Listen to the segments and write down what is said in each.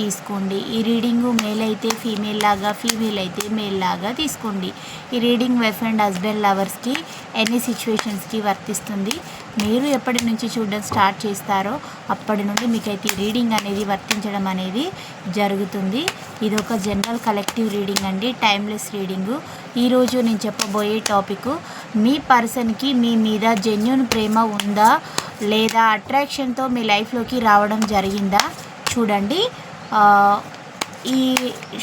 తీసుకోండి. ఈ reading male అయితే ఫీమేల్ లాగా ఫీమేల్ అయితే మేల్ లాగా తీసుకోండి. ఈ రీడింగ్ వైఫ్ అండ్ హస్బెండ్ లవర్స్కి ఎన్ని సిచ్యువేషన్స్కి వర్తిస్తుంది మీరు ఎప్పటి నుంచి చూడడం స్టార్ట్ చేస్తారో అప్పటి నుండి మీకైతే రీడింగ్ అనేది వర్తించడం అనేది జరుగుతుంది. ఇది ఒక జనరల్ కలెక్టివ్ రీడింగ్ అండి టైమ్లెస్ రీడింగు. ఈరోజు నేను చెప్పబోయే టాపిక్ మీ పర్సన్కి మీ మీద జెన్యున్ ప్రేమ ఉందా లేదా అట్రాక్షన్తో మీ లైఫ్లోకి రావడం జరిగిందా? చూడండి. ఈ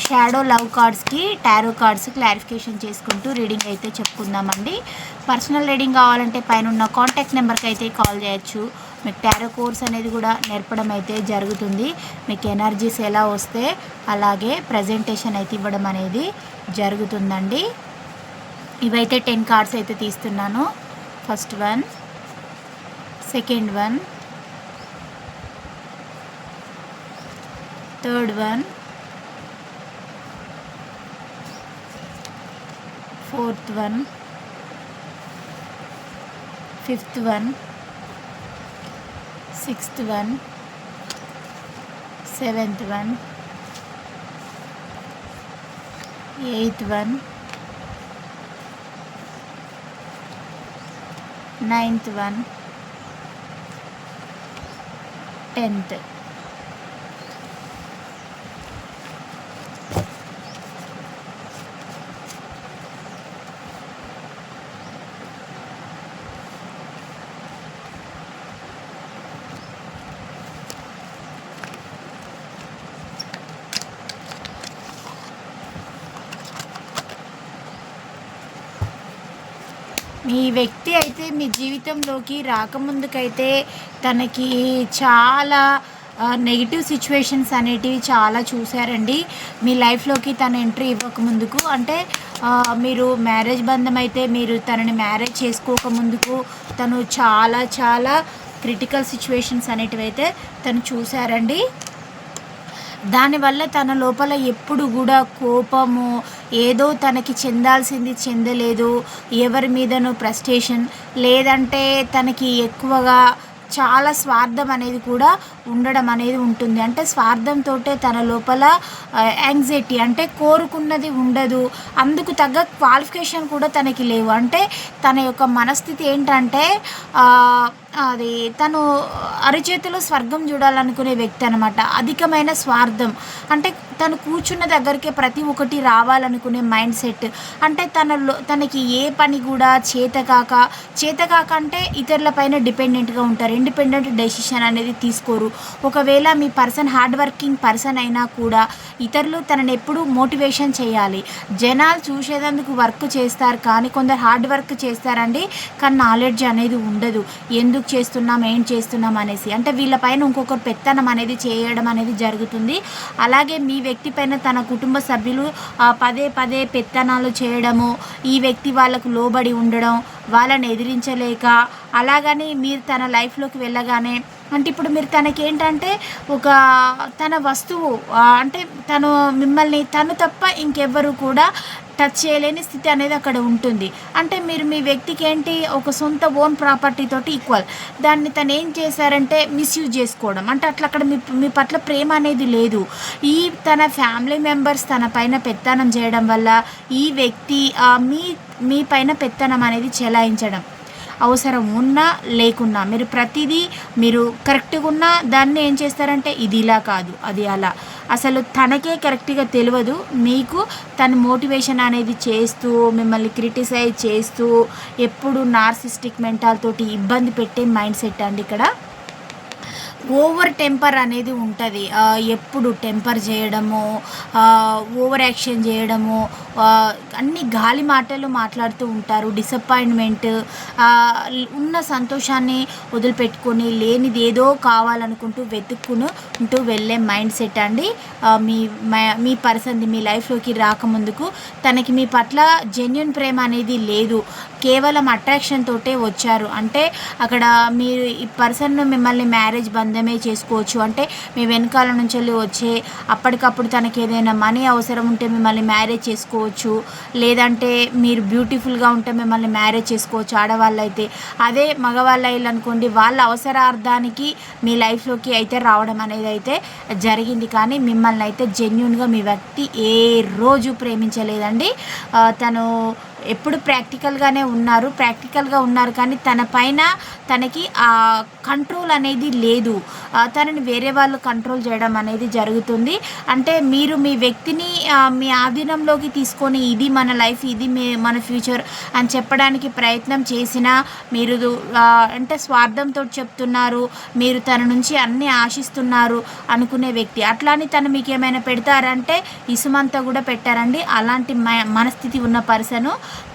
షాడో లవ్ కార్డ్స్కి టారో కార్డ్స్ క్లారిఫికేషన్ చేసుకుంటూ రీడింగ్ అయితే చెప్పుకుందామండి. పర్సనల్ రీడింగ్ కావాలంటే పైన ఉన్న కాంటాక్ట్ నెంబర్కి అయితే కాల్ చేయొచ్చు. మీకు టారో కోర్స్ అనేది కూడా నేర్పడం అయితే జరుగుతుంది. మీకు ఎనర్జీస్ ఎలా వస్తే అలాగే ప్రజెంటేషన్ అయితే ఇవ్వడం అనేది జరుగుతుందండి. ఇవైతే టెన్ కార్డ్స్ అయితే తీస్తున్నాను. First one second one third one. Fourth one. Fifth one. Sixth one. Seventh one. Eighth one. Ninth one. Tenth. మీ వ్యక్తి అయితే మీ జీవితంలోకి రాకముందుకైతే తనకి చాలా నెగిటివ్ సిచ్యువేషన్స్ అనేటివి చాలా చూశారండి. మీ లైఫ్లోకి తన ఎంట్రీ ఇవ్వకముందుకు అంటే మీరు మ్యారేజ్ బంధం అయితే మీరు తనని మ్యారేజ్ చేసుకోకముందుకు తను చాలా చాలా క్రిటికల్ సిచ్యువేషన్స్ అనేటివి అయితే తను చూశారండి. దానివల్ల తన లోపల ఎప్పుడు కూడా కోపము ఏదో తనకి చెందాల్సింది చెందలేదు ఎవరి మీదనో ప్రస్టేషన్ లేదంటే తనకి ఎక్కువగా చాలా స్వార్థం అనేది కూడా ఉండడం అనేది ఉంటుంది. అంటే స్వార్థంతో తన లోపల యాంగ్జైటీ అంటే కోరుకున్నది ఉండదు. అందుకు తగ్గ క్వాలిఫికేషన్ కూడా తనకి లేవు. అంటే తన యొక్క మనస్థితి ఏంటంటే అది తను అరిచేతిలో స్వర్గం చూడాలనుకునే వ్యక్తి అనమాట అధికమైన స్వార్థం. అంటే తను కూర్చున్న దగ్గరికి ప్రతి ఒక్కటి రావాలనుకునే మైండ్ సెట్. అంటే తనలో తనకి ఏ పని కూడా చేతకాక చేతకాక అంటే ఇతరులపైన డిపెండెంట్గా ఉంటారు. ఇండిపెండెంట్ డెసిషన్ అనేది తీసుకోరు. ఒకవేళ మీ పర్సన్ హార్డ్ వర్కింగ్ పర్సన్ అయినా కూడా ఇతరులు తనని ఎప్పుడూ మోటివేషన్ చేయాలి. జనాలు చూసేదందుకు వర్క్ చేస్తారు కానీ కొందరు హార్డ్ వర్క్ చేస్తారండి కానీ నాలెడ్జ్ అనేది ఉండదు. ఎందుకు? చేస్తున్నాం ఏం చేస్తున్నాం అనేసి. అంటే వీళ్ళపైన ఇంకొకరు పెత్తనం అనేది చేయడం అనేది జరుగుతుంది. అలాగే మీ వ్యక్తి పైన తన కుటుంబ సభ్యులు పదే పదే పెత్తనాలు చేయడము ఈ వ్యక్తి వాళ్ళకు లోబడి ఉండడం వాళ్ళని ఎదిరించలేక అలాగని మీరు తన లైఫ్లోకి వెళ్ళగానే అంటే ఇప్పుడు మీరు తనకి ఏంటంటే ఒక తన వస్తువు అంటే తను మిమ్మల్ని తను తప్ప ఇంకెవ్వరు కూడా టచ్ చేయలేని స్థితి అనేది అక్కడ ఉంటుంది. అంటే మీరు మీ వ్యక్తికి ఏంటి? ఒక సొంత ఓన్ ప్రాపర్టీ తోటి ఈక్వల్ దాన్ని తను ఏం చేశారంటే మిస్యూజ్ చేసుకోవడం. అంటే అట్లా అక్కడ మీ మీ పట్ల ప్రేమ అనేది లేదు. ఈ తన ఫ్యామిలీ మెంబర్స్ తన పైన పెత్తనం చేయడం వల్ల ఈ వ్యక్తి మీ మీ పైన పెత్తనం అనేది చెలాయించడం. అవసరం ఉన్నా లేకున్నా మీరు ప్రతిదీ మీరు కరెక్ట్గా ఉన్నా దాన్ని ఏం చేస్తారంటే ఇది ఇలా కాదు అది అలా. అసలు తనకే కరెక్ట్గా తెలియదు. మీకు తన మోటివేషన్ అనేది చేస్తూ మిమ్మల్ని క్రిటిసైజ్ చేస్తూ ఎప్పుడు నార్సిస్టిక్ మెంటాలతోటి ఇబ్బంది పెట్టే మైండ్ సెట్ అండి ఇక్కడ. ఓవర్ టెంపర్ అనేది ఉంటుంది. ఎప్పుడు టెంపర్ చేయడము ఓవర్ యాక్షన్ చేయడము అన్ని గాలి మాటలు మాట్లాడుతూ ఉంటారు. డిసప్పాయింట్మెంట్ ఉన్న సంతోషాన్ని వదిలిపెట్టుకొని లేనిది ఏదో కావాలనుకుంటూ వెతుక్కుని ఉంటూ వెళ్ళే మైండ్ సెట్ అండి. మీ మీ పర్సన్ది మీ లైఫ్లోకి రాకముందుకు తనకి మీ పట్ల జెన్యున్ ప్రేమ అనేది లేదు. కేవలం అట్రాక్షన్ తోటే వచ్చారు. అంటే అక్కడ మీరు ఈ పర్సన్ మిమ్మల్ని మ్యారేజ్ బంధమే చేసుకోవచ్చు. అంటే మీ వెనకాల నుంచి వెళ్ళి వచ్చే అప్పటికప్పుడు తనకి ఏదైనా మనీ అవసరం ఉంటే మిమ్మల్ని మ్యారేజ్ చేసుకో చేసుకోవచ్చు. లేదంటే మీరు బ్యూటిఫుల్గా ఉంటే మిమ్మల్ని మ్యారేజ్ చేసుకోవచ్చు ఆడవాళ్ళు అయితే అదే మగవాళ్ళు అయ్యారు అనుకోండి వాళ్ళ అవసరార్థానికి మీ లైఫ్లోకి అయితే రావడం అనేది అయితే జరిగింది. కానీ మిమ్మల్ని అయితే జెన్యున్గా మీ వ్యక్తి ఏ రోజు ప్రేమించలేదండి. తను ఎప్పుడు ప్రాక్టికల్గానే ఉన్నారు ప్రాక్టికల్గా ఉన్నారు కానీ తన పైన తనకి ఆ కంట్రోల్ అనేది లేదు. తనని వేరే వాళ్ళు కంట్రోల్ చేయడం అనేది జరుగుతుంది. అంటే మీరు మీ వ్యక్తిని మీ ఆధీనంలోకి తీసుకొని ఇది మన లైఫ్ ఇది మీ మన ఫ్యూచర్ అని చెప్పడానికి ప్రయత్నం చేసినా మీరు అంటే స్వార్థంతో చెప్తున్నారు మీరు తన నుంచి అన్నీ ఆశిస్తున్నారు అనుకునే వ్యక్తి. అట్లా అని తను మీకు ఏమైనా పెడతారంటే ఇసుమంతా కూడా పెట్టారండి. అలాంటి మనస్థితి ఉన్న పర్సను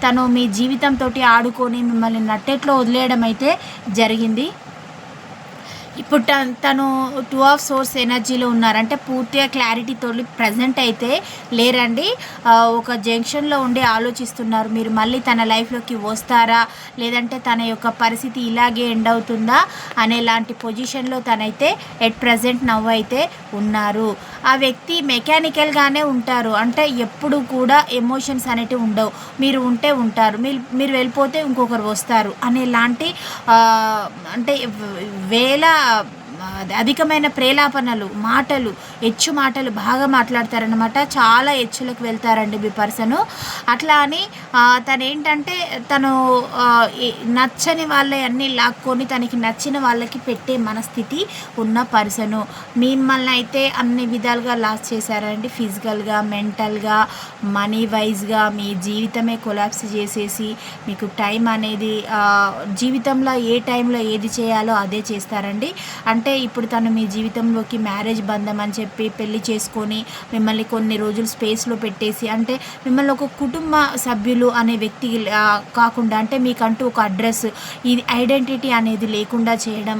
తను మీ జీవితంతో ఆడుకొని మిమ్మల్ని నట్టేట్లో వదిలేయడం అయితే జరిగింది. ఇప్పుడు త- తను టూ ఆఫ్ సోర్స్ ఎనర్జీలో ఉన్నారంటే పూర్తిగా క్లారిటీతో ప్రజెంట్ అయితే లేరండి. ఒక జంక్షన్లో ఉండి ఆలోచిస్తున్నారు. మీరు మళ్ళీ తన లైఫ్లోకి వస్తారా? లేదంటే తన యొక్క పరిస్థితి ఇలాగే ఎండ్ అవుతుందా? అనేలాంటి పొజిషన్లో తనైతే ఎట్ ప్రజెంట్ నవ్వు అయితే ఉన్నారు. ఆ వ్యక్తి మెకానికల్గానే ఉంటారు. అంటే ఎప్పుడు కూడా ఎమోషన్స్ అనేటివి ఉండవు. మీరు ఉంటే ఉంటారు. మీరు మీరు వెళ్ళిపోతే ఇంకొకరు వస్తారు. అనేలాంటి లాంటి అంటే వేల అధికమైన ప్రేలాపనలు మాటలు హెచ్చు మాటలు బాగా మాట్లాడతారనమాట చాలా హెచ్చులకు వెళ్తారండి మీ పర్సను అట్లా అని తను ఏంటంటే తను నచ్చని వాళ్ళే అన్నీ లాక్కొని తనకి నచ్చిన వాళ్ళకి పెట్టే మనస్థితి ఉన్న పర్సను. మిమ్మల్ని అయితే అన్ని విధాలుగా లాస్ చేశారండి. ఫిజికల్గా మెంటల్గా మనీ వైజ్గా మీ జీవితమే కొలాప్స్ చేసేసి మీకు టైం అనేది జీవితంలో ఏ టైంలో ఏది చేయాలో అదే చేస్తారండి. అంటే ఇప్పుడు తను మీ జీవితంలోకి మ్యారేజ్ బంధం అని చెప్పి పెళ్ళి చేసుకొని మిమ్మల్ని కొన్ని రోజులు స్పేస్లో పెట్టేసి అంటే మిమ్మల్ని ఒక కుటుంబ సభ్యులు అనే వ్యక్తి కాకుండా అంటే మీకంటూ ఒక అడ్రస్ ఇది ఐడెంటిటీ అనేది లేకుండా చేయడం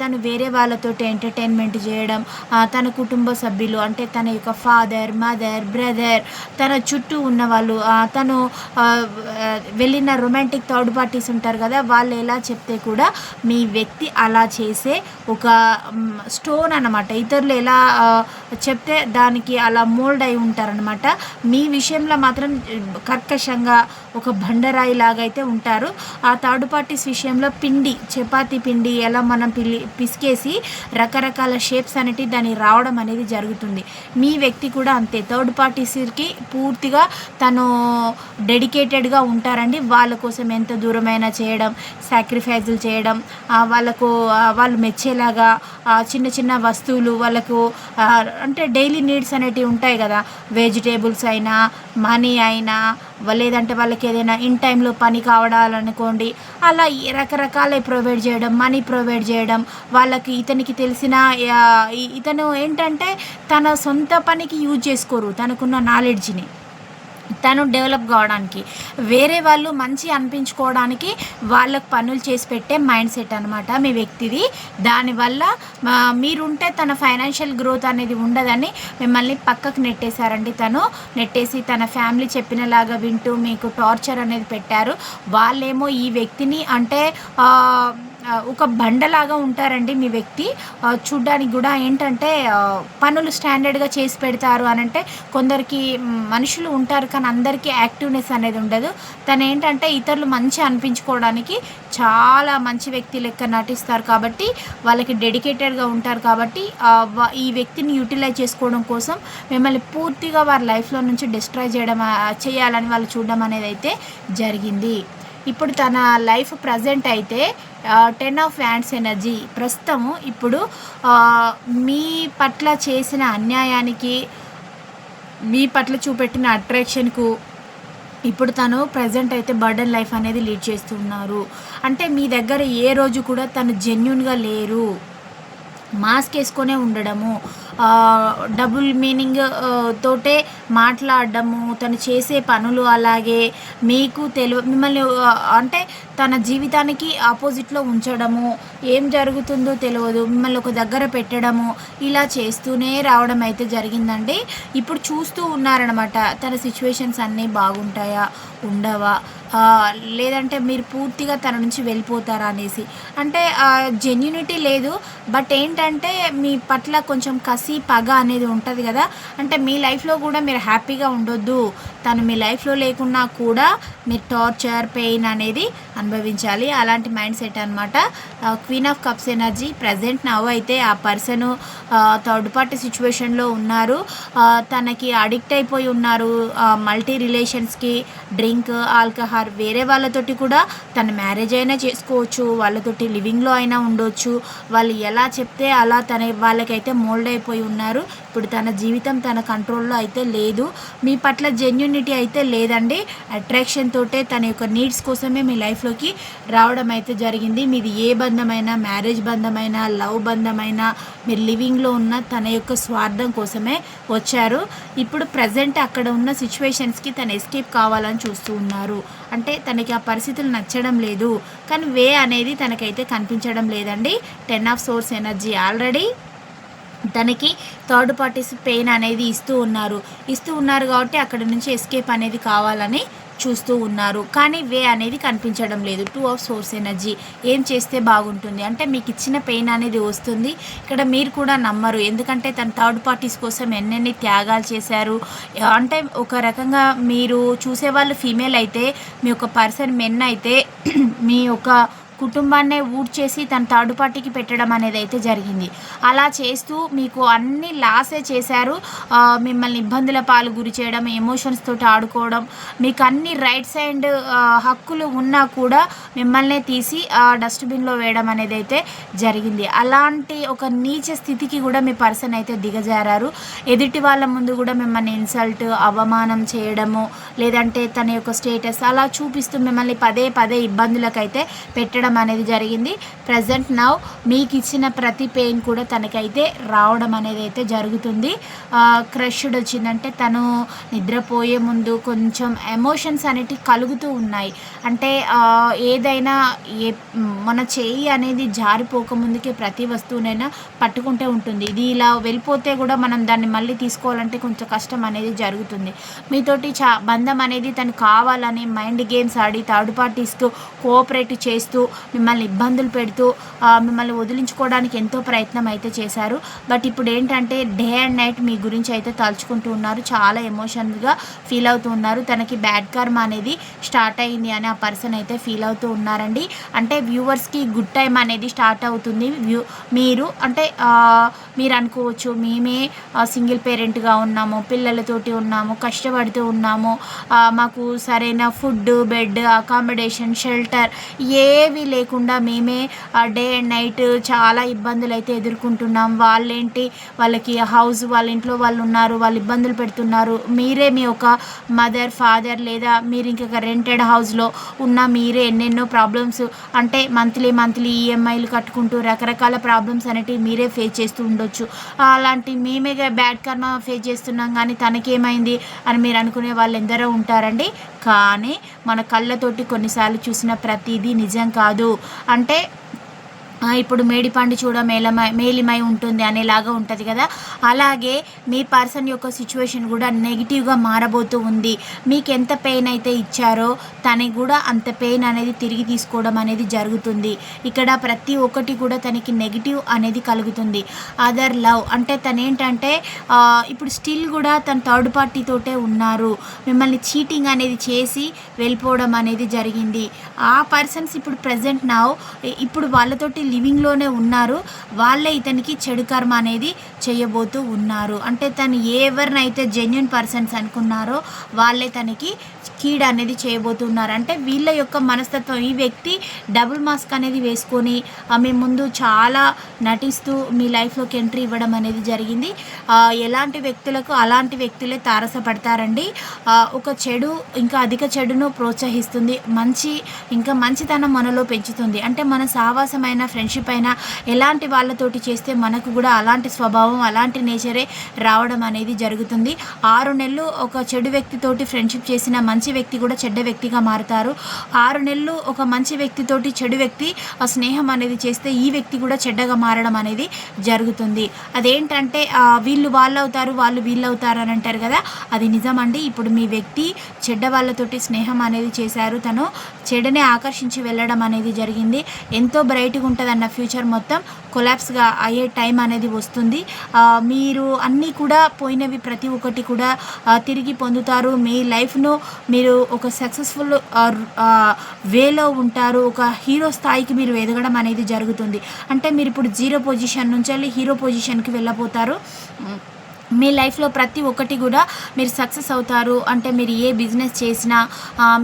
తను వేరే వాళ్ళతో ఎంటర్టైన్మెంట్ చేయడం తన కుటుంబ సభ్యులు అంటే తన యొక్క ఫాదర్ మదర్ బ్రదర్ తన చుట్టూ ఉన్న వాళ్ళు తను వెళ్ళిన రొమాంటిక్ థర్డ్ పార్టీస్ ఉంటారు కదా వాళ్ళు ఎలా చెప్తే కూడా మీ వ్యక్తి అలా చేసే ఒక స్టోన్ అనమాట ఇతరులు ఎలా చెప్తే దానికి అలా మోల్డ్ అయి ఉంటారనమాట మీ విషయంలో మాత్రం కర్కశంగా ఒక బండరాయి లాగా అయితే ఉంటారు. ఆ థర్డ్ పార్టీస్ విషయంలో పిండి చపాతి పిండి ఎలా మనం పిల్లి పిసికేసి రకరకాల షేప్స్ అనేటివి దాన్ని రావడం అనేది జరుగుతుంది. మీ వ్యక్తి కూడా అంతే. థర్డ్ పార్టీస్కి పూర్తిగా తను డెడికేటెడ్గా ఉంటారండి. వాళ్ళ కోసం ఎంత దూరమైనా చేయడం సాక్రిఫైజులు చేయడం వాళ్ళకు వాళ్ళు మెచ్చేలాగా చిన్న చిన్న వస్తువులు వాళ్ళకు అంటే డైలీ నీడ్స్ అనేటివి ఉంటాయి కదా. వెజిటేబుల్స్ అయినా మనీ అయినా లేదంటే వాళ్ళకి ఏదైనా ఇన్ టైంలో పని కావడాలనుకోండి అలా రకరకాలే రకరకాల ప్రొవైడ్ చేయడం మనీ ప్రొవైడ్ చేయడం వాళ్ళకి ఇతనికి తెలిసిన ఇతను ఏంటంటే తన సొంత పనికి యూజ్ చేసుకోరు తనకున్న నాలెడ్జ్ని తను డెవలప్ కావడానికి. వేరే వాళ్ళు మంచి అనిపించుకోవడానికి వాళ్ళకు పనులు చేసి పెట్టే మైండ్ సెట్ అనమాట మీ వ్యక్తిది. దానివల్ల మీరుంటే తన ఫైనాన్షియల్ గ్రోత్ అనేది ఉండదని మిమ్మల్ని పక్కకు నెట్టేశారండి తను. నెట్టేసి తన ఫ్యామిలీ చెప్పినలాగా వింటూ మీకు టార్చర్ అనేది పెట్టారు. వాళ్ళేమో ఈ వ్యక్తిని అంటే ఒక బండలాగా ఉంటారండి మీ వ్యక్తి. చూడ్డానికి కూడా ఏంటంటే పనులు స్టాండర్డ్గా చేసి పెడతారు అని అంటే కొందరికి మనుషులు ఉంటారు కానీ అందరికీ యాక్టివ్నెస్ అనేది ఉండదు. తను ఏంటంటే ఇతరులు మంచి అనిపించుకోవడానికి చాలా మంచి వ్యక్తి లెక్క నటిస్తారు కాబట్టి వాళ్ళకి డెడికేటెడ్గా ఉంటారు కాబట్టి ఈ వ్యక్తిని యూటిలైజ్ చేసుకోవడం కోసం మిమ్మల్ని పూర్తిగా వారి లైఫ్లో నుంచి డిస్ట్రాయ్ చేయడం చేయాలని వాళ్ళు చూడడం అనేది అయితే జరిగింది. ఇప్పుడు తన లైఫ్ ప్రజెంట్ అయితే టెన్ ఆఫ్ హ్యాండ్స్ ఎనర్జీ. ప్రస్తుతము ఇప్పుడు మీ పట్ల చేసిన అన్యాయానికి మీ పట్ల చూపెట్టిన అట్రాక్షన్కు ఇప్పుడు తను ప్రజెంట్ అయితే బర్డన్ లైఫ్ అనేది లీడ్ చేస్తున్నారు అంటే మీ దగ్గర ఏ రోజు కూడా తను జెన్యున్గా లేరు. మాస్క్ వేసుకొనే ఉండడము డబుల్ మీనింగ్ తోటే మాట్లాడడము తను చేసే పనులు అలాగే మీకు తెలు మిమ్మల్ని అంటే తన జీవితానికి ఆపోజిట్లో ఉంచడము ఏం జరుగుతుందో తెలియదు మిమ్మల్ని ఒక దగ్గర పెట్టడము ఇలా చేస్తూనే రావడం అయితే జరిగిందండి. ఇప్పుడు చూస్తూ ఉన్నారనమాట తన సిచ్యువేషన్స్ అన్నీ బాగుంటాయా ఉండవా? లేదంటే మీరు పూర్తిగా తన నుంచి వెళ్ళిపోతారా అనేసి. అంటే జెన్యునిటీ లేదు. బట్ ఏంటంటే మీ పట్ల కొంచెం కసి పగ అనేది ఉంటుంది కదా. అంటే మీ లైఫ్లో కూడా మీరు హ్యాపీగా ఉండొద్దు. తను మీ లైఫ్లో లేకున్నా కూడా మీరు టార్చర్ పెయిన్ అనేది అనుభవించాలి. అలాంటి మైండ్ సెట్ అనమాట queen of cups energy present now అయితే ఆ పర్సన్ థర్డ్ పార్టీ సిచ్యువేషన్లో ఉన్నారు. తనకి అడిక్ట్ అయిపోయి ఉన్నారు. మల్టీ రిలేషన్స్కి డ్రింక్ ఆల్కహాల్ వేరే వాళ్ళతోటి కూడా తన మ్యారేజ్ అయినా చేసుకోవచ్చు. వాళ్ళతోటి లివింగ్లో అయినా ఉండొచ్చు. వాళ్ళు ఎలా చెప్తే అలా తన వాళ్ళకైతే మోల్డ్ అయిపోయి ఉన్నారు. ఇప్పుడు తన జీవితం తన కంట్రోల్లో అయితే లేదు. మీ పట్ల జెన్యునిటీ అయితే లేదండి. అట్రాక్షన్ తోటే తన యొక్క నీడ్స్ కోసమే మీ లైఫ్లోకి రావడం అయితే జరిగింది. మీది ఏ బంధమైన మ్యారేజ్ బంధమైనా లవ్ బంధమైనా మీరు లివింగ్లో ఉన్న తన యొక్క స్వార్థం కోసమే వచ్చారు. ఇప్పుడు ప్రజెంట్ అక్కడ ఉన్న సిచ్యువేషన్స్కి తను ఎస్కేప్ కావాలని చూస్తూ ఉన్నారు. అంటే తనకి ఆ పరిస్థితులు నచ్చడం లేదు. కానీ వే అనేది తనకైతే కనిపించడం లేదండి. Ten of source energy already తనకి థర్డ్ పార్టీస్ పెయిన్ అనేది ఇస్తూ ఉన్నారు. ఇస్తూ ఉన్నారు కాబట్టి అక్కడ నుంచి ఎస్కేప్ అనేది కావాలని చూస్తూ ఉన్నారు. కానీ వే అనేది కనిపించడం లేదు. Two of source energy. ఏం చేస్తే బాగుంటుంది? అంటే మీకు ఇచ్చిన పెయిన్ అనేది వస్తుంది. ఇక్కడ మీరు కూడా నమ్మరు. ఎందుకంటే తన థర్డ్ పార్టీస్ కోసం ఎన్నెన్ని త్యాగాలు చేశారు. అంటే ఒక రకంగా మీరు చూసేవాళ్ళు ఫీమేల్ అయితే మీ యొక్క పర్సన్ మెన్ అయితే మీ యొక్క కుటుంబాన్నే ఊడ్చేసి తన థర్డ్ పార్టీకి పెట్టడం అనేది అయితే జరిగింది. అలా చేస్తూ మీకు అన్ని లాసే చేశారు. మిమ్మల్ని ఇబ్బందుల పాలు గురి చేయడం ఎమోషన్స్ తోటి ఆడుకోవడం మీకు అన్ని రైట్స్ అండ్ హక్కులు ఉన్నా కూడా మిమ్మల్నే తీసి ఆ డస్ట్బిన్లో వేయడం అనేది అయితే జరిగింది. అలాంటి ఒక నీచ స్థితికి కూడా మీ పర్సన్ అయితే దిగజారారు. ఎదుటి వాళ్ళ ముందు కూడా మిమ్మల్ని ఇన్సల్ట్ అవమానం చేయడము లేదంటే తన యొక్క స్టేటస్ అలా చూపిస్తూ మిమ్మల్ని పదే పదే ఇబ్బందులకైతే పెట్టడం అనేది జరిగింది. ప్రజెంట్ నౌ మీకు ఇచ్చిన ప్రతి పెయిన్ కూడా తనకైతే రావడం అనేది అయితే జరుగుతుంది. క్రష్డ్ వచ్చిందంటే తను నిద్రపోయే ముందు కొంచెం ఎమోషన్స్ అనేటివి కలుగుతూ ఉన్నాయి. అంటే ఏదైనా ఏ మన చేయి అనేది జారిపోక ముందుకే ప్రతి వస్తువునైనా పట్టుకుంటే ఉంటుంది. ఇది ఇలా వెళ్ళిపోతే కూడా మనం దాన్ని మళ్ళీ తీసుకోవాలంటే కొంచెం కష్టం అనేది జరుగుతుంది. మీతోటి చా బంధం అనేది తను కావాలని మైండ్ గేమ్స్ ఆడి థర్డ్ పార్టీస్తో కోఆపరేట్ చేస్తూ మిమ్మల్ని ఇబ్బందులు పెడుతూ మిమ్మల్ని వదిలించుకోవడానికి ఎంతో ప్రయత్నం అయితే చేశారు. బట్ ఇప్పుడు ఏంటంటే డే అండ్ నైట్ మీ గురించి అయితే తలుచుకుంటూ ఉన్నారు. చాలా ఎమోషన్గా ఫీల్ అవుతూ ఉన్నారు. తనకి బ్యాడ్ కర్మ అనేది స్టార్ట్ అయింది అని ఆ పర్సన్ అయితే ఫీల్ అవుతూ ఉన్నారండి. అంటే వ్యూవర్స్కి గుడ్ టైం అనేది స్టార్ట్ అవుతుంది. వ్యూ మీరు అంటే మీరు అనుకోవచ్చు మేమే సింగిల్ పేరెంట్గా ఉన్నాము పిల్లలతోటి ఉన్నాము కష్టపడుతూ ఉన్నాము మాకు సరైన ఫుడ్ బెడ్ అకామిడేషన్ షెల్టర్ ఏవి లేకుండా మేమే డే అండ్ నైట్ చాలా ఇబ్బందులు అయితే ఎదుర్కొంటున్నాం. వాళ్ళేంటి? వాళ్ళకి హౌస్ వాళ్ళ ఇంట్లో వాళ్ళు ఉన్నారు వాళ్ళు ఇబ్బందులు పెడుతున్నారు. మీరే మీ ఒక మదర్ ఫాదర్ లేదా మీరు ఇంకొక రెంటెడ్ హౌస్లో ఉన్న మీరే ఎన్నెన్నో ప్రాబ్లమ్స్ అంటే మంత్లీ మంత్లీ ఈఎంఐలు కట్టుకుంటూ రకరకాల ప్రాబ్లమ్స్ అనేటివి మీరే ఫేస్ చేస్తూ ఉండొచ్చు. అలాంటి మేమే బ్యాడ్ కర్మ ఫేస్ చేస్తున్నాం కానీ తనకేమైంది అని మీరు అనుకునే వాళ్ళు ఎందరో ఉంటారండి. కానీ మన కళ్ళతోటి కొన్నిసార్లు చూసిన ప్రతిదీ నిజం కాదు. అంటే ఇప్పుడు మేడిపండు చూడ మేలమై మేలిమై ఉంటుంది అనేలాగా ఉంటుంది కదా. అలాగే మీ పర్సన్ యొక్క సిచ్యువేషన్ కూడా నెగిటివ్గా మారబోతూ ఉంది. మీకు ఎంత పెయిన్ అయితే ఇచ్చారో తనకి కూడా అంత పెయిన్ అనేది తిరిగి తీసుకోవడం అనేది జరుగుతుంది. ఇక్కడ ప్రతి ఒక్కటి కూడా తనకి నెగిటివ్ అనేది కలుగుతుంది. అదర్ లవ్ అంటే తను ఏంటంటే ఇప్పుడు స్టిల్ కూడా తన థర్డ్ పార్టీతోటే ఉన్నారు. మిమ్మల్ని చీటింగ్ అనేది చేసి వెళ్ళిపోవడం అనేది జరిగింది. ఆ పర్సన్స్ ఇప్పుడు ప్రజెంట్ నా ఇప్పుడు వాళ్ళతోటి లివింగ్లోనే ఉన్నారు. వాళ్ళే ఇతనికి చెడు కర్మ అనేది చేయబోతూ ఉన్నారు. అంటే తను ఎవరినైతే జెన్యున్ పర్సన్స్ అనుకున్నారో వాళ్ళే తనకి కీడ్ అనేది చేయబోతున్నారు. అంటే వీళ్ళ యొక్క మనస్తత్వం. ఈ వ్యక్తి డబుల్ మాస్క్ అనేది వేసుకొని మీ ముందు చాలా నటిస్తూ మీ లైఫ్లోకి ఎంట్రీ ఇవ్వడం అనేది జరిగింది. ఎలాంటి వ్యక్తులకు అలాంటి వ్యక్తులే తారసపడతారండి. ఒక చెడు ఇంకా అధిక చెడును ప్రోత్సహిస్తుంది. మంచి ఇంకా మంచితనం మనలో పెంచుతుంది. అంటే మన సావాసమైన ఫ్రెండ్షిప్ అయినా ఎలాంటి వాళ్ళతోటి చేస్తే మనకు కూడా అలాంటి స్వభావం అలాంటి నేచరే రావడం అనేది జరుగుతుంది. ఆరు నెలలు ఒక చెడు వ్యక్తితోటి ఫ్రెండ్షిప్ చేసిన మంచి వ్యక్తి కూడా చెడ్డ వ్యక్తిగా మారుతారు. ఆరు నెలలు ఒక మంచి వ్యక్తితోటి చెడు వ్యక్తి ఆ స్నేహం అనేది చేస్తే ఈ వ్యక్తి కూడా చెడ్డగా మారడం అనేది జరుగుతుంది. అదేంటంటే వీళ్ళు వాళ్ళు అవుతారు వాళ్ళు వీళ్ళు అవుతారు అని అంటారు కదా? అది నిజమండి. ఇప్పుడు మీ వ్యక్తి చెడ్డ వాళ్ళతోటి స్నేహం అనేది చేశారు. తను చెడునే ఆకర్షించి వెళ్ళడం అనేది జరిగింది. ఎంతో బ్రైట్గా ఉంటుంది అన్న ఫ్యూచర్ మొత్తం కొలాప్స్గా అయ్యే టైం అనేది వస్తుంది. మీరు అన్నీ కూడా పోయినవి ప్రతి ఒక్కటి కూడా తిరిగి పొందుతారు. మీ లైఫ్ను మీ మీరు ఒక సక్సెస్ఫుల్ వేలో ఉంటారు ఒక హీరో స్థాయికి మీరు ఎదగడం అనేది జరుగుతుంది. అంటే మీరు ఇప్పుడు జీరో పొజిషన్ నుంచి వెళ్ళి హీరో పొజిషన్కి వెళ్ళబోతారు. మీ లైఫ్లో ప్రతి ఒక్కటి కూడా మీరు సక్సెస్ అవుతారు. అంటే మీరు ఏ బిజినెస్ చేసినా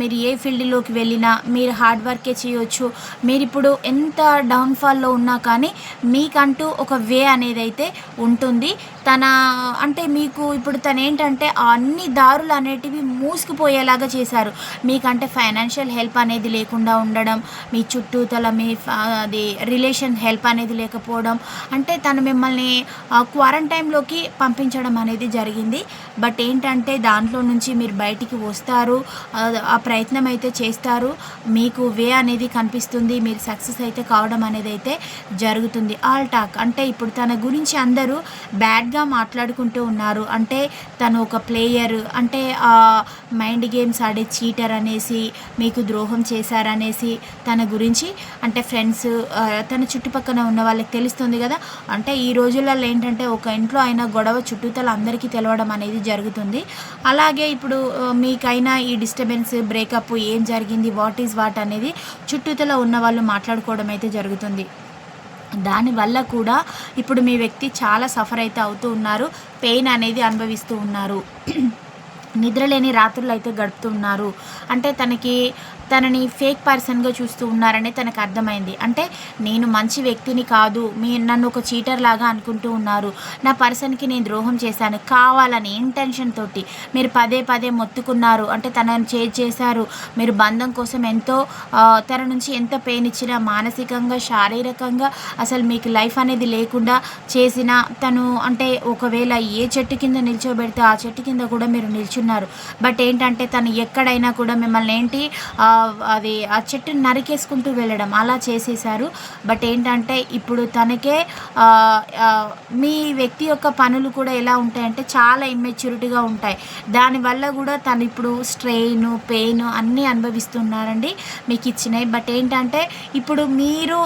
మీరు ఏ ఫీల్డ్లోకి వెళ్ళినా మీరు హార్డ్ వర్కే చేయవచ్చు మీరు ఇప్పుడు ఎంత డౌన్ఫాల్లో ఉన్నా కానీ మీకంటూ ఒక వే అనేది అయితే ఉంటుంది. తన అంటే మీకు ఇప్పుడు తను ఏంటంటే అన్ని దారులు అనేటివి మూసుకుపోయేలాగా చేశారు. మీకంటే ఫైనాన్షియల్ హెల్ప్ అనేది లేకుండా ఉండడం మీ చుట్టూతల మీ అది రిలేషన్ హెల్ప్ అనేది లేకపోవడం అంటే తను మిమ్మల్ని క్వారంటైన్లోకి పంపించ ప్రయత్నించడం అనేది జరిగింది. బట్ ఏంటంటే దాంట్లో నుంచి మీరు బయటికి వస్తారు. ఆ ప్రయత్నం అయితే చేస్తారు. మీకు వే అనేది కనిపిస్తుంది. మీరు సక్సెస్ అయితే కావడం అనేది అయితే జరుగుతుంది. All talk. అంటే ఇప్పుడు తన గురించి అందరూ బ్యాడ్గా మాట్లాడుకుంటూ ఉన్నారు. అంటే తను ఒక ప్లేయర్. అంటే మైండ్ గేమ్స్ ఆడే చీటర్ అనేసి మీకు ద్రోహం చేశారనేసి తన గురించి అంటే ఫ్రెండ్స్ తన చుట్టుపక్కల ఉన్న వాళ్ళకి తెలుస్తుంది కదా. అంటే ఈ రోజులలో ఏంటంటే ఒక ఇంట్లో అయినా గొడవ చుట్టూ చుట్టూతల అందరికీ తెలవడం అనేది జరుగుతుంది. అలాగే ఇప్పుడు మీకైనా ఈ డిస్టర్బెన్స్ బ్రేకప్ ఏం జరిగింది వాట్ ఈజ్ వాట్ అనేది చుట్టుతల ఉన్న వాళ్ళు మాట్లాడుకోవడం అయితే జరుగుతుంది. దానివల్ల కూడా ఇప్పుడు మీ వ్యక్తి చాలా సఫర్ అయితే అవుతూ ఉన్నారు పెయిన్ అనేది అనుభవిస్తూ ఉన్నారు. నిద్రలేని రాత్రులు అయితే గడుపుతున్నారు అంటే తనకి తనని ఫేక్ పర్సన్గా చూస్తూ ఉన్నారని తనకు అర్థమైంది. అంటే నేను మంచి వ్యక్తిని కాదు మీ నన్ను ఒక చీటర్ లాగా అనుకుంటూ ఉన్నారు. నా పర్సన్కి నేను ద్రోహం చేశాను. కావాలని ఇంటెన్షన్ తోటి మీరు పదే పదే మొత్తుకున్నారు. అంటే తనను చేజ్ చేశారు. మీరు బంధం కోసం ఎంతో తన నుంచి ఎంత పెయిన్ ఇచ్చినా మానసికంగా శారీరకంగా అసలు మీకు లైఫ్ అనేది లేకుండా చేసిన తను అంటే ఒకవేళ ఏ చెట్టు కింద నిల్చోబెడితే ఆ చెట్టు కింద కూడా మీరు నిల్చున్నారు. బట్ ఏంటంటే తను ఎక్కడైనా కూడా మిమ్మల్ని ఏంటి అది ఆ చెట్టుని నరికేసుకుంటూ వెళ్ళడం అలా చేసేసారు బట్ ఏంటంటే ఇప్పుడు తనకే మీ వ్యక్తి యొక్క పనులు కూడా ఎలా ఉంటాయంటే చాలా ఇమ్మెచ్యూరిటీగా ఉంటాయి. దానివల్ల కూడా తను ఇప్పుడు స్ట్రెయిన్ పెయిన్ అన్నీ అనుభవిస్తున్నారండి మీకు ఇచ్చినాయి బట్ ఏంటంటే ఇప్పుడు మీరు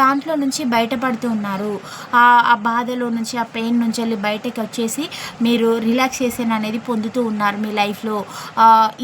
దాంట్లో నుంచి బయటపడుతూ ఉన్నారు ఆ బాధలో నుంచి ఆ పెయిన్ నుంచి వెళ్ళి బయటకు వచ్చేసి మీరు రిలాక్సేషన్ అనేది పొందుతూ ఉన్నారు మీ లైఫ్లో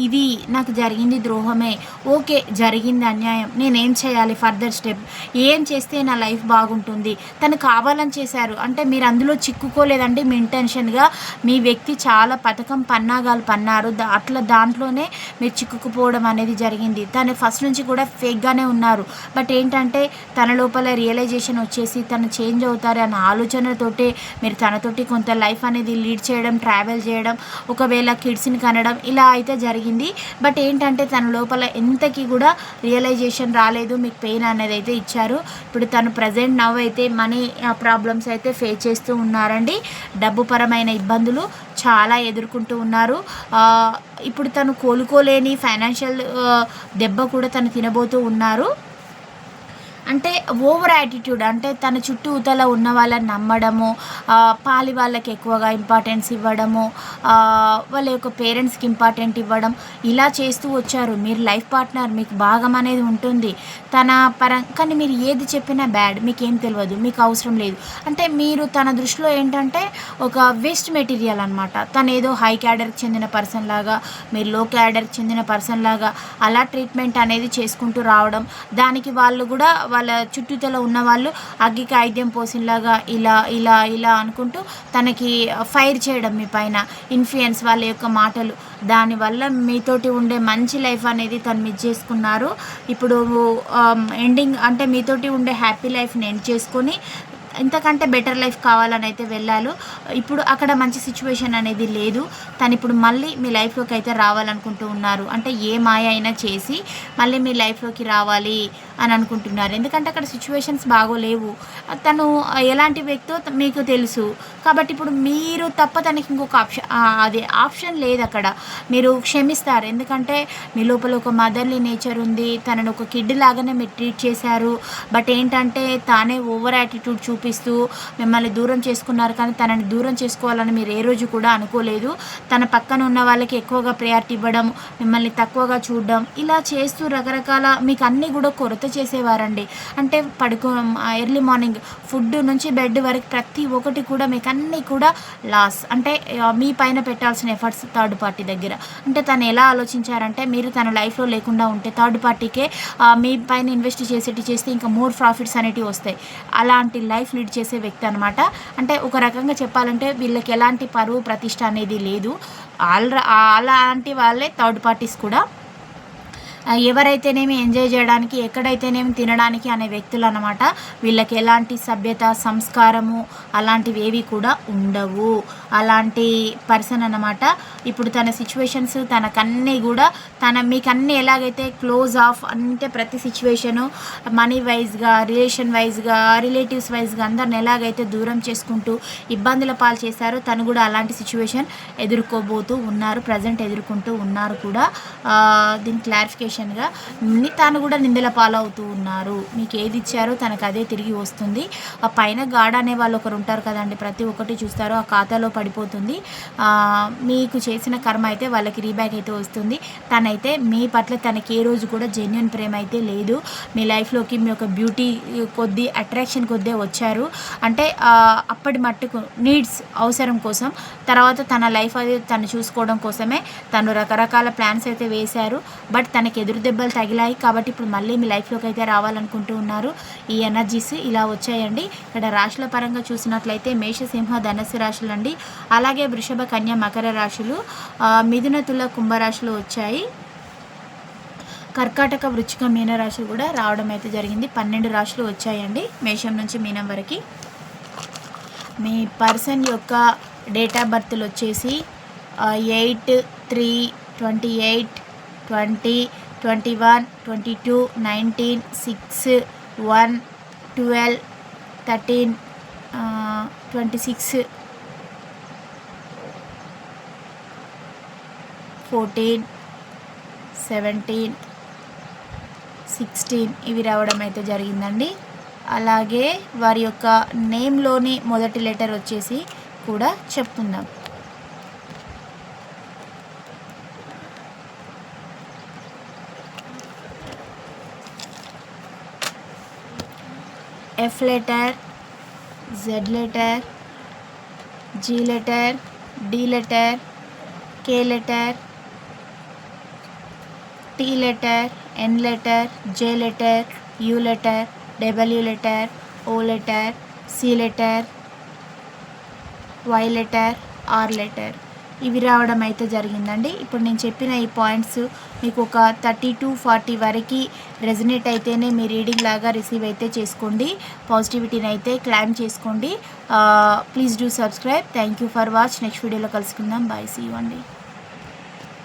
ఇది నాకు జరిగింది ద్రోహమే. ఓ ఓకే జరిగింది అన్యాయం. నేనేం చేయాలి? ఫర్దర్ స్టెప్ ఏం చేస్తే నా లైఫ్ బాగుంటుంది? తను కావాలని చేశారు. అంటే మీరు అందులో చిక్కుకోలేదండి మీ ఇంటెన్షన్గా మీ వ్యక్తి చాలా పథకం పన్నాగాలు పన్నారు. అట్లా దాంట్లోనే మీరు చిక్కుకుపోవడం అనేది జరిగింది. తను ఫస్ట్ నుంచి కూడా ఫేక్గానే ఉన్నారు. బట్ ఏంటంటే తన లోపల రియలైజేషన్ వచ్చేసి తను చేంజ్ అవుతారు అన్న ఆలోచనతోటే మీరు తనతోటి కొంత లైఫ్ అనేది లీడ్ చేయడం ట్రావెల్ చేయడం ఒకవేళ కిడ్స్ని కనడం ఇలా అయితే జరిగింది. బట్ ఏంటంటే తన లోపల ఎంత ఇంతకీ కూడా రియలైజేషన్ రాలేదు. మీకు పెయిన్ అనేది అయితే ఇచ్చారు. ఇప్పుడు తను ప్రజెంట్ నవ్ అయితే మనీ ప్రాబ్లమ్స్ అయితే ఫేస్ చేస్తూ ఉన్నారండి. డబ్బు పరమైన ఇబ్బందులు చాలా ఎదుర్కొంటూ ఉన్నారు. ఇప్పుడు తను కోలుకోలేని ఫైనాన్షియల్ దెబ్బ కూడా తను తినబోతూ ఉన్నారు. అంటే ఓవర్ యాటిట్యూడ్ అంటే తన చుట్టూ ఉతల ఉన్న వాళ్ళని నమ్మడము పాలి వాళ్ళకి ఎక్కువగా ఇంపార్టెన్స్ ఇవ్వడము వాళ్ళ యొక్క పేరెంట్స్కి ఇంపార్టెంట్ ఇవ్వడం ఇలా చేస్తూ వచ్చారు. మీరు లైఫ్ పార్ట్నర్ మీకు భాగం అనేది ఉంటుంది. తన పర కానీ మీరు ఏది చెప్పినా బ్యాడ్ మీకేం తెలియదు మీకు అవసరం లేదు. అంటే మీరు తన దృష్టిలో ఏంటంటే ఒక వేస్ట్ మెటీరియల్ అనమాట తను ఏదో హై క్యాడర్కి చెందిన పర్సన్ లాగా మీరు లో క్యాడర్కి చెందిన పర్సన్ లాగా అలా ట్రీట్మెంట్ అనేది చేసుకుంటూ రావడం దానికి వాళ్ళు కూడా వాళ్ళ చుట్టూతలో ఉన్న వాళ్ళు అగ్గికి ఆయుధ్యం పోసినలాగా ఇలా ఇలా ఇలా అనుకుంటూ తనకి ఫైర్ చేయడం మీ పైన ఇన్ఫ్లుయెన్స్ వాళ్ళ యొక్క మాటలు. దానివల్ల మీతోటి ఉండే మంచి లైఫ్ అనేది తను మిస్ చేసుకున్నారు. ఇప్పుడు um, ఎండింగ్ అంటే మీతోటి ఉండే హ్యాపీ లైఫ్ని ఎండ్ చేసుకొని ఇంతకంటే బెటర్ లైఫ్ కావాలని అయితే వెళ్ళాలి. ఇప్పుడు అక్కడ మంచి సిచ్యువేషన్ అనేది లేదు. తను ఇప్పుడు మళ్ళీ మీ లైఫ్లోకి అయితే రావాలనుకుంటూ ఉన్నారు. అంటే ఏ మాయ అయినా చేసి మళ్ళీ మీ లైఫ్లోకి రావాలి. అని అనుకుంటున్నారు. ఎందుకంటే అక్కడ సిచ్యువేషన్స్ బాగోలేవు. తను ఎలాంటి వ్యక్తో మీకు తెలుసు. కాబట్టి ఇప్పుడు మీరు తప్ప తనకి ఇంకొక ఆప్షన్ అదే ఆప్షన్ లేదు అక్కడ. మీరు క్షమిస్తారు. ఎందుకంటే మీ లోపల ఒక మదర్లీ నేచర్ ఉంది. తనను ఒక కిడ్ లాగానే మీరు ట్రీట్ చేశారు. బట్ ఏంటంటే తానే ఓవర్ యాటిట్యూడ్ చూపిస్తూ మిమ్మల్ని దూరం చేసుకున్నారు కానీ తనని దూరం చేసుకోవాలని మీరు ఏ రోజు కూడా అనుకోలేదు. తన పక్కన ఉన్న వాళ్ళకి ఎక్కువగా ప్రయారిటీ ఇవ్వడం మిమ్మల్ని తక్కువగా చూడడం ఇలా చేస్తూ రకరకాల మీకు అన్నీ కూడా కొరత చేసేవారండి. అంటే పడుకో ఎర్లీ మార్నింగ్ ఫుడ్ నుంచి బెడ్ వరకు ప్రతి ఒక్కటి కూడా మీకు అన్నీ కూడా లాస్. అంటే మీ పైన పెట్టాల్సిన ఎఫర్ట్స్ థర్డ్ పార్టీ దగ్గర. అంటే తను ఎలా ఆలోచించారంటే మీరు తన లైఫ్లో లేకుండా ఉంటే థర్డ్ పార్టీకే మీ పైన ఇన్వెస్ట్ చేసేటి చేస్తే ఇంకా మోర్ ప్రాఫిట్స్ అనేటివి వస్తాయి. అలాంటి లైఫ్ లీడ్ చేసే వ్యక్తి అనమాట అంటే ఒక రకంగా చెప్పాలంటే వీళ్ళకి ఎలాంటి పరువు ప్రతిష్ట అనేది లేదు. అలా అలాంటి వాళ్ళే థర్డ్ పార్టీస్ కూడా ఎవరైతేనేమి ఎంజాయ్ చేయడానికి ఎక్కడైతేనేమి తినడానికి అనే వ్యక్తులు అనమాట వీళ్ళకి ఎలాంటి సభ్యత సంస్కారము అలాంటివి ఏవి కూడా ఉండవు. అలాంటి పర్సన్ అనమాట ఇప్పుడు తన సిచ్యువేషన్స్ తనకన్నీ కూడా తన మీకు అన్నీ ఎలాగైతే క్లోజ్ ఆఫ్ అంటే ప్రతి సిచ్యువేషను మనీ వైజ్గా రిలేషన్ వైజ్గా రిలేటివ్స్ వైజ్గా అందరిని ఎలాగైతే దూరం చేసుకుంటూ ఇబ్బందుల పాలు చేశారో తను కూడా అలాంటి సిచ్యువేషన్ ఎదుర్కోబోతూ ఉన్నారు ప్రజెంట్ ఎదుర్కొంటూ ఉన్నారు కూడా. దీని క్లారిఫికేషన్ కాంపిటీషన్గా తాను కూడా నిందల పాలవుతూ ఉన్నారు. మీకు ఏది ఇచ్చారో తనకు అదే తిరిగి వస్తుంది. ఆ పైన గాడ్ అనే వాళ్ళు ఒకరు ఉంటారు కదండి. ప్రతి ఒక్కటి చూస్తారో ఆ ఖాతాలో పడిపోతుంది. మీకు చేసిన కర్మ అయితే వాళ్ళకి రీబ్యాక్ అయితే వస్తుంది. తనైతే మీ పట్ల తనకి ఏ రోజు కూడా జెన్యున్ ప్రేమ అయితే లేదు. మీ లైఫ్లోకి మీ యొక్క బ్యూటీ కొద్దీ అట్రాక్షన్ కొద్దే వచ్చారు. అంటే అప్పటి మట్టుకు నీడ్స్ అవసరం కోసం తర్వాత తన లైఫ్ అది తను చూసుకోవడం కోసమే తను రకరకాల ప్లాన్స్ అయితే వేశారు. బట్ తనకి ఎదురు దెబ్బలు తగిలాయి. కాబట్టి ఇప్పుడు మళ్ళీ మీ లైఫ్లోకి అయితే రావాలనుకుంటూ ఉన్నారు. ఈ ఎనర్జీస్ ఇలా వచ్చాయండి. ఇక్కడ రాశుల పరంగా చూసినట్లయితే మేషసింహ ధనస్సు రాశులు అండి అలాగే వృషభ కన్య మకర రాశులు. మిథున తుల కుంభరాశులు వచ్చాయి. కర్కాటక వృచ్చిక మీనరాశి కూడా రావడం అయితే జరిగింది. పన్నెండు రాశులు వచ్చాయండి మేషం నుంచి మీనం వరకు. మీ పర్సన్ యొక్క డేట్ ఆఫ్ బర్త్లు వచ్చేసి eight three twenty eight twenty twenty one twenty two nineteen six one twelve thirteen twenty six fourteen seventeen sixteen ఇవి రావడం అయితే జరిగిందండి. అలాగే వారి యొక్క నేమ్లోని మొదటి లెటర్ వచ్చేసి కూడా చెప్తున్నాం. F letter Z letter G letter D letter K letter T letter N letter J letter U letter U letter O letter C letter Y letter R letter ఇవి రావడం అయితే జరిగిందండి. ఇప్పుడు నేను చెప్పిన ఈ పాయింట్స్ మీకు ఒక థర్టీ టు ఫార్టీ వరకు రెజనేట్ అయితేనే మీ రీడింగ్ లాగా రిసీవ్ అయితే చేసుకోండి. పాజిటివిటీని అయితే క్లైమ్ చేసుకోండి. Please do subscribe. Thank you for watch. Next వీడియోలో కలుసుకుందాం. బాయ్. సీ అండి.